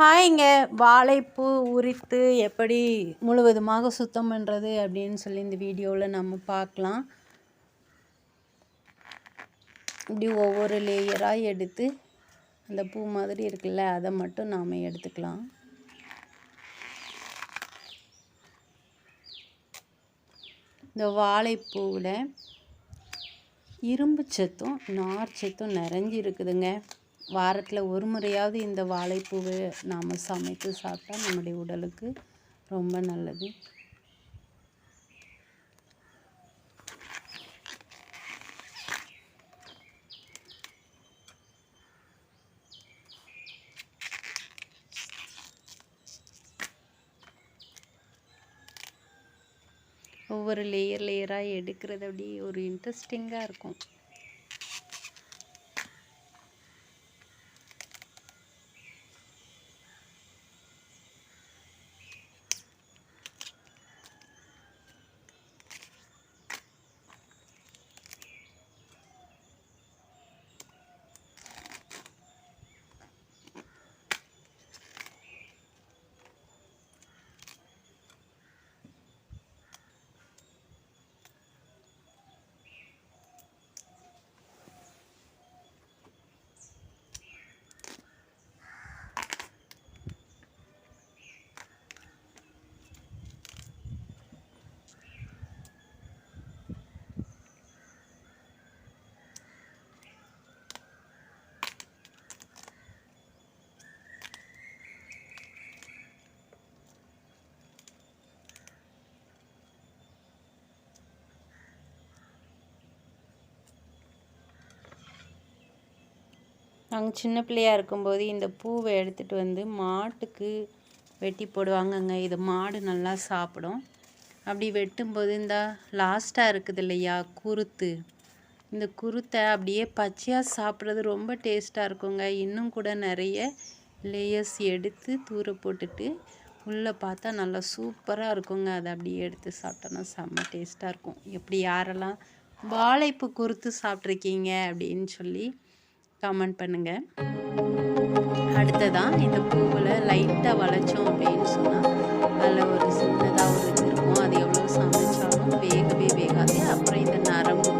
ஹாய்ங்க. வாழைப்பூ உரித்து எப்படி முழுவதுமாக சுத்தம் பண்ணுறது அப்படின்னு சொல்லி இந்த வீடியோவில் நம்ம பார்க்கலாம். இப்படி ஒவ்வொரு லேயராக எடுத்து அந்த பூ மாதிரி இருக்குல்ல அதை மட்டும் நாம் எடுத்துக்கலாம். இந்த வாழைப்பூவில் இரும்பு சத்தும் நார் சத்தும் நிறைஞ்சி இருக்குதுங்க வாரத்தில் ஒரு முறையாவது இந்த வாழைப்பூவை நாம் சமைத்து சாப்பிட்டா நம்முடைய உடலுக்கு ரொம்ப நல்லது. ஒவ்வொரு லேயர் லேயராக எடுக்கிறது அப்படி ஒரு இன்ட்ரெஸ்டிங்காக இருக்கும். நாங்கள் சின்ன பிள்ளையாக இருக்கும்போது இந்த பூவை எடுத்துகிட்டு வந்து மாட்டுக்கு வெட்டி போடுவாங்கங்க. இது மாடு நல்லா சாப்பிடும். அப்படி வெட்டும்போது இந்த லாஸ்ட்டாக இருக்குது இல்லையா குருத்து. இந்த குருத்தை அப்படியே பச்சையாக சாப்பிட்றது ரொம்ப டேஸ்ட்டாக இருக்குங்க. இன்னும் கூட நிறைய லேயர்ஸ் எடுத்து தூர போட்டுட்டு உள்ளே பார்த்தா நல்லா சூப்பராக இருக்குங்க. அதை அப்படியே எடுத்து சாப்பிட்டோன்னா செம்ம டேஸ்ட்டாக இருக்கும். எப்படி யாரெல்லாம் வாழைப்பூ குருத்து சாப்பிட்ருக்கீங்க அப்படின்னு சொல்லி கமெண்ட் பண்ணுங்கள் அடுத்ததான் இந்த பூவில் லைட்டாக வளைச்சோம் அப்படின்னு சொன்னால் அதில் ஒரு சின்னதாக ஒரு இது இருக்கும் அது எவ்வளோ சமைச்சாலும் வேகவே வேகாது. அப்புறம் இந்த நரம்பு